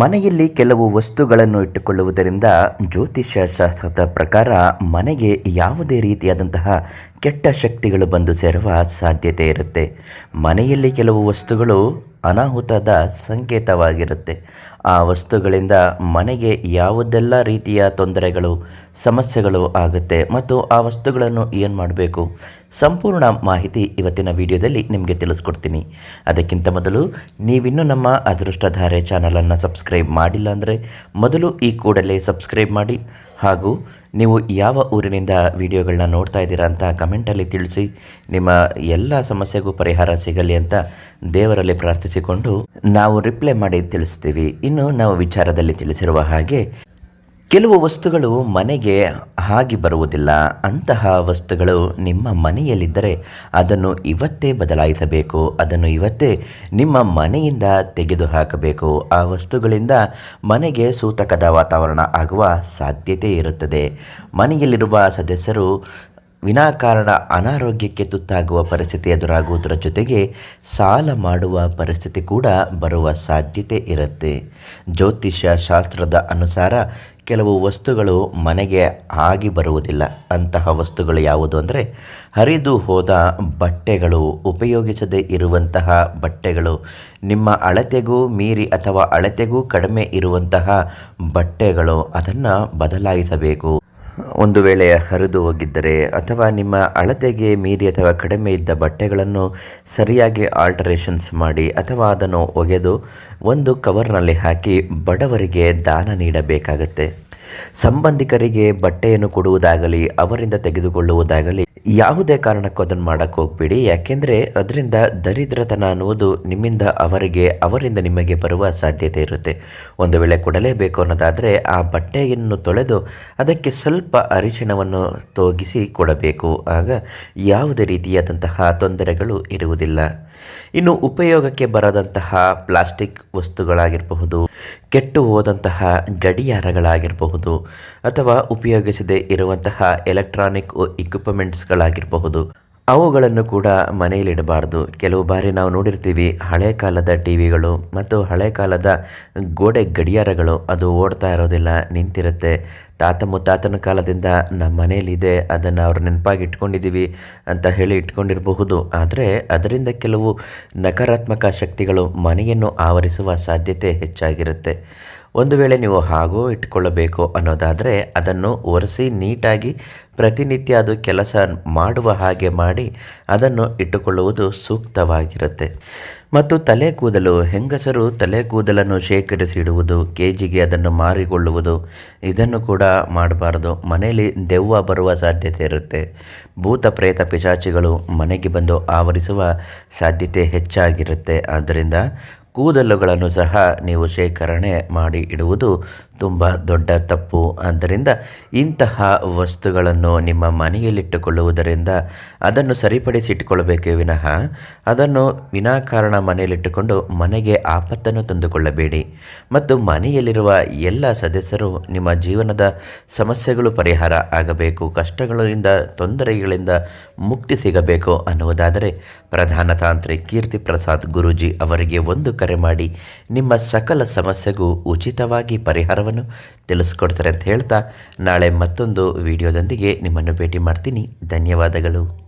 ಮನೆಯಲ್ಲಿ ಕೆಲವು ವಸ್ತುಗಳನ್ನು ಇಟ್ಟುಕೊಳ್ಳುವುದರಿಂದ ಜ್ಯೋತಿಷ್ಯ ಶಾಸ್ತ್ರದ ಪ್ರಕಾರ ಮನೆಗೆ ಯಾವುದೇ ರೀತಿಯಾದಂತಹ ಕೆಟ್ಟ ಶಕ್ತಿಗಳು ಬಂದು ಸೇರುವ ಸಾಧ್ಯತೆ ಇರುತ್ತೆ. ಮನೆಯಲ್ಲಿ ಕೆಲವು ವಸ್ತುಗಳು ಅನಾಹುತದ ಸಂಕೇತವಾಗಿರುತ್ತೆ. ಆ ವಸ್ತುಗಳಿಂದ ಮನೆಗೆ ಯಾವುದೆಲ್ಲ ರೀತಿಯ ತೊಂದರೆಗಳು, ಸಮಸ್ಯೆಗಳು ಆಗುತ್ತೆ ಮತ್ತು ಆ ವಸ್ತುಗಳನ್ನು ಏನು ಮಾಡಬೇಕು? ಸಂಪೂರ್ಣ ಮಾಹಿತಿ ಇವತ್ತಿನ ವಿಡಿಯೋದಲ್ಲಿ ನಿಮಗೆ ತಿಳಿಸ್ಕೊಡ್ತೀನಿ. ಅದಕ್ಕಿಂತ ಮೊದಲು ನೀವಿನ್ನೂ ನಮ್ಮ ಅದೃಷ್ಟಧಾರೆ ಚಾನಲನ್ನು ಸಬ್ಸ್ಕ್ರೈಬ್ ಮಾಡಿಲ್ಲ ಅಂದರೆ ಮೊದಲು ಈ ಕೂಡಲೇ ಸಬ್ಸ್ಕ್ರೈಬ್ ಮಾಡಿ ಹಾಗೂ ನೀವು ಯಾವ ಊರಿನಿಂದ ವಿಡಿಯೋಗಳನ್ನ ನೋಡ್ತಾ ಇದ್ದೀರಾ ಅಂತ ಕಮೆಂಟಲ್ಲಿ ತಿಳಿಸಿ. ನಿಮ್ಮ ಎಲ್ಲ ಸಮಸ್ಯೆಗೂ ಪರಿಹಾರ ಸಿಗಲಿ ಅಂತ ದೇವರಲ್ಲಿ ಪ್ರಾರ್ಥಿಸಿಕೊಂಡು ನಾವು ರಿಪ್ಲೈ ಮಾಡಿ ತಿಳಿಸ್ತೀವಿ. ಇನ್ನು ನಾವು ವಿಚಾರದಲ್ಲಿ ತಿಳಿಸಿರುವ ಹಾಗೆ ಕೆಲವು ವಸ್ತುಗಳು ಮನೆಗೆ ಹಾಗೆ ಬರುವುದಿಲ್ಲ. ಅಂತಹ ವಸ್ತುಗಳು ನಿಮ್ಮ ಮನೆಯಲ್ಲಿದ್ದರೆ ಅದನ್ನು ಇವತ್ತೇ ಬದಲಾಯಿಸಬೇಕು. ಅದನ್ನು ಇವತ್ತೇ ನಿಮ್ಮ ಮನೆಯಿಂದ ತೆಗೆದುಹಾಕಬೇಕು. ಆ ವಸ್ತುಗಳಿಂದ ಮನೆಗೆ ಸೂತಕದ ವಾತಾವರಣ ಆಗುವ ಸಾಧ್ಯತೆ ಇರುತ್ತದೆ. ಮನೆಯಲ್ಲಿರುವ ಸದಸ್ಯರು ವಿನಾಕಾರಣ ಅನಾರೋಗ್ಯಕ್ಕೆ ತುತ್ತಾಗುವ ಪರಿಸ್ಥಿತಿ ಎದುರಾಗುವುದರ ಜೊತೆಗೆ ಸಾಲ ಮಾಡುವ ಪರಿಸ್ಥಿತಿ ಕೂಡ ಬರುವ ಸಾಧ್ಯತೆ ಇರುತ್ತೆ. ಜ್ಯೋತಿಷ್ಯ ಶಾಸ್ತ್ರದ ಅನುಸಾರ ಕೆಲವು ವಸ್ತುಗಳು ಮನೆಗೆ ಆಗಿ ಬರುವುದಿಲ್ಲ. ಅಂತಹ ವಸ್ತುಗಳು ಯಾವುದು ಅಂದರೆ ಹರಿದು ಹೋದ ಬಟ್ಟೆಗಳು, ಉಪಯೋಗಿಸದೇ ಇರುವಂತಹ ಬಟ್ಟೆಗಳು, ನಿಮ್ಮ ಅಳತೆಗೂ ಮೀರಿ ಅಥವಾ ಅಳತೆಗೂ ಕಡಿಮೆ ಇರುವಂತಹ ಬಟ್ಟೆಗಳು, ಅದನ್ನು ಬದಲಾಯಿಸಬೇಕು. ಒಂದು ವೇಳೆ ಹರಿದು ಹೋಗಿದ್ದರೆ ಅಥವಾ ನಿಮ್ಮ ಅಳತೆಗೆ ಮೀರಿ ಅಥವಾ ಕಡಿಮೆ ಇದ್ದ ಬಟ್ಟೆಗಳನ್ನು ಸರಿಯಾಗಿ ಆಲ್ಟರೇಷನ್ಸ್ ಮಾಡಿ ಅಥವಾ ಅದನ್ನು ಒಗೆದು ಒಂದು ಕವರ್ನಲ್ಲಿ ಹಾಕಿ ಬಡವರಿಗೆ ದಾನ ನೀಡಬೇಕಾಗತ್ತೆ. ಸಂಬಂಧಿಕರಿಗೆ ಬಟ್ಟೆಯನ್ನು ಕೊಡುವುದಾಗಲಿ, ಅವರಿಂದ ತೆಗೆದುಕೊಳ್ಳುವುದಾಗಲಿ ಯಾವುದೇ ಕಾರಣಕ್ಕೂ ಅದನ್ನು ಮಾಡೋಕ್ಕೆ ಹೋಗ್ಬೇಡಿ. ಯಾಕೆಂದರೆ ಅದರಿಂದ ದರಿದ್ರತನ ಅನ್ನುವುದು ನಿಮ್ಮಿಂದ ಅವರಿಗೆ, ಅವರಿಂದ ನಿಮಗೆ ಬರುವ ಸಾಧ್ಯತೆ ಇರುತ್ತೆ. ಒಂದು ವೇಳೆ ಕೊಡಲೇಬೇಕು ಅನ್ನೋದಾದರೆ ಆ ಬಟ್ಟೆಯನ್ನು ತೊಳೆದು ಅದಕ್ಕೆ ಸ್ವಲ್ಪ ಅರಿಶಿಣವನ್ನು ತೋಗಿಸಿ ಕೊಡಬೇಕು. ಆಗ ಯಾವುದೇ ರೀತಿಯಾದಂತಹ ತೊಂದರೆಗಳು ಇರುವುದಿಲ್ಲ. ಇನ್ನು ಉಪಯೋಗಕ್ಕೆ ಬರದಂತಹ ಪ್ಲಾಸ್ಟಿಕ್ ವಸ್ತುಗಳಾಗಿರಬಹುದು ಕೆಟ್ಟು ಹೋದಂತಹ ಗಡಿಯಾರಗಳಾಗಿರಬಹುದು ಅಥವಾ ಉಪಯೋಗಿಸದೇ ಇರುವಂತಹ ಎಲೆಕ್ಟ್ರಾನಿಕ್ ಇಕ್ವಿಪ್ಮೆಂಟ್ಸ್ಗಳಾಗಿರಬಹುದು ಅವುಗಳನ್ನು ಕೂಡ ಮನೆಯಲ್ಲಿಡಬಾರ್ದು. ಕೆಲವು ಬಾರಿ ನಾವು ನೋಡಿರ್ತೀವಿ, ಹಳೆ ಕಾಲದ ಟಿ ವಿಗಳು ಮತ್ತು ಹಳೆ ಕಾಲದ ಗೋಡೆ ಗಡಿಯಾರಗಳು ಅದು ಓಡ್ತಾ ಇರೋದಿಲ್ಲ, ನಿಂತಿರುತ್ತೆ. ತಾತ ಮುತ್ತಾತನ ಕಾಲದಿಂದ ನಮ್ಮ ಮನೆಯಲ್ಲಿದೆ, ಅದನ್ನು ಅವ್ರ ನೆನಪಾಗಿ ಇಟ್ಕೊಂಡಿದ್ದೀವಿ ಅಂತ ಹೇಳಿ ಇಟ್ಕೊಂಡಿರಬಹುದು. ಆದರೆ ಅದರಿಂದ ಕೆಲವು ನಕಾರಾತ್ಮಕ ಶಕ್ತಿಗಳು ಮನೆಯನ್ನು ಆವರಿಸುವ ಸಾಧ್ಯತೆ ಹೆಚ್ಚಾಗಿರುತ್ತೆ. ಒಂದು ವೇಳೆ ನೀವು ಹಾಗೂ ಇಟ್ಕೊಳ್ಳಬೇಕು ಅನ್ನೋದಾದರೆ ಅದನ್ನು ಒರೆಸಿ ನೀಟಾಗಿ ಪ್ರತಿನಿತ್ಯ ಅದು ಕೆಲಸ ಮಾಡುವ ಹಾಗೆ ಮಾಡಿ ಅದನ್ನು ಇಟ್ಟುಕೊಳ್ಳುವುದು ಸೂಕ್ತವಾಗಿರುತ್ತೆ. ಮತ್ತು ತಲೆ ಕೂದಲು, ಹೆಂಗಸರು ತಲೆ ಕೂದಲನ್ನು ಶೇಖರಿಸಿಡುವುದು ಕೆ ಜಿಗೆ ಅದನ್ನು ಮಾರಿಕೊಳ್ಳುವುದು, ಇದನ್ನು ಕೂಡ ಮಾಡಬಾರ್ದು. ಮನೆಯಲ್ಲಿ ದೆವ್ವ ಬರುವ ಸಾಧ್ಯತೆ ಇರುತ್ತೆ. ಭೂತ ಪ್ರೇತ ಪಿಶಾಚಿಗಳು ಮನೆಗೆ ಬಂದು ಆವರಿಸುವ ಸಾಧ್ಯತೆ ಹೆಚ್ಚಾಗಿರುತ್ತೆ. ಆದ್ದರಿಂದ ಕೂದಲುಗಳನ್ನು ಸಹ ನೀವು ಶೇಖರಣೆ ಮಾಡಿ ಇಡುವುದು ತುಂಬ ದೊಡ್ಡ ತಪ್ಪು. ಆದ್ದರಿಂದ ಇಂತಹ ವಸ್ತುಗಳನ್ನು ನಿಮ್ಮ ಮನೆಯಲ್ಲಿಟ್ಟುಕೊಳ್ಳುವುದರಿಂದ ಅದನ್ನು ಸರಿಪಡಿಸಿಟ್ಟುಕೊಳ್ಳಬೇಕೇ ವಿನಃ ಅದನ್ನು ವಿನಾಕಾರಣ ಮನೆಯಲ್ಲಿಟ್ಟುಕೊಂಡು ಮನೆಗೆ ಆಪತ್ತನ್ನು ತಂದುಕೊಳ್ಳಬೇಡಿ. ಮತ್ತು ಮನೆಯಲ್ಲಿರುವ ಎಲ್ಲ ಸದಸ್ಯರು ನಿಮ್ಮ ಜೀವನದ ಸಮಸ್ಯೆಗಳು ಪರಿಹಾರ ಆಗಬೇಕು, ಕಷ್ಟಗಳಿಂದ, ತೊಂದರೆಗಳಿಂದ ಮುಕ್ತಿ ಸಿಗಬೇಕು ಅನ್ನುವುದಾದರೆ ಪ್ರಧಾನ ತಾಂತ್ರಿ ಕೀರ್ತಿ ಪ್ರಸಾದ್ ಗುರೂಜಿ ಅವರಿಗೆ ಒಂದು ಕರೆ ಮಾಡಿ ನಿಮ್ಮ ಸಕಲ ಸಮಸ್ಯೆಗೂ ಉಚಿತವಾಗಿ ಪರಿಹಾರವನ್ನು ತಿಳಿಸ್ಕೊಡ್ತಾರೆ ಅಂತ ಹೇಳ್ತಾ ನಾಳೆ ಮತ್ತೊಂದು ವಿಡಿಯೋದೊಂದಿಗೆ ನಿಮ್ಮನ್ನು ಭೇಟಿ ಮಾಡ್ತೀನಿ. ಧನ್ಯವಾದಗಳು.